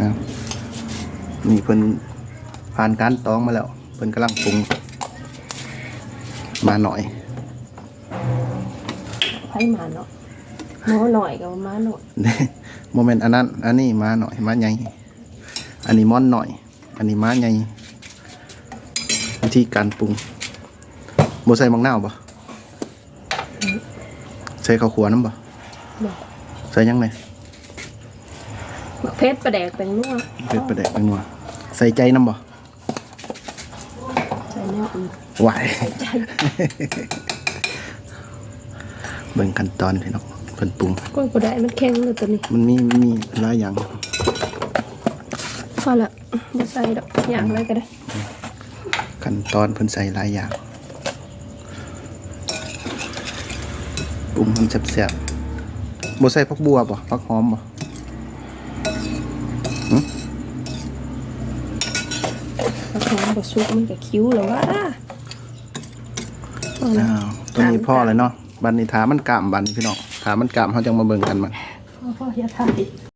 นะนี่เพิ่นผ่านการตองมาแล้วเพิ่นกำลังปรุงมาหน่อยไผมาเนาะหมอหน่อยกับมาหน่อยโมเมนต์อันนั้น อันนี้มาหน่อยมาใหญ่อันนี้ม่อนหน่อย อันนี้มาใหญ่วิธีการปรุงโบใส่มังนาวปะใส่ข้าวขัวน้ำปะบ่ใส่ยังไง บักเพชรประแดกเป็นนัวเผ็ดประแดกเป็นนัวใส่ใจน้ำปะใส่แนวอื่นไหวเบิ่งขั้นตอนพี่น้องเพิ่นปรุงกล้วยบ่ได้มันแข็งเลยตัวนี้มันมีมีหลายอย่างพอละบ่ใส่ดอกอย่างไรก็ได้ ขั้นตอนเพิ่นใส่หลายอย่างปรุงมันแซ่บๆบ่ใส่ผักบัวบ่ผักหอมบ่ ถ้าของบ่สุกมันก็คิ้วแล้วว่าพอละอ้าวตัวนี้พ่อเลยเนาะบันนี้ถามันกามบัดนพี่น้องถามันกามเขาจังมาเบิ่งกันมันพ่อพ่ออย่าถ่าย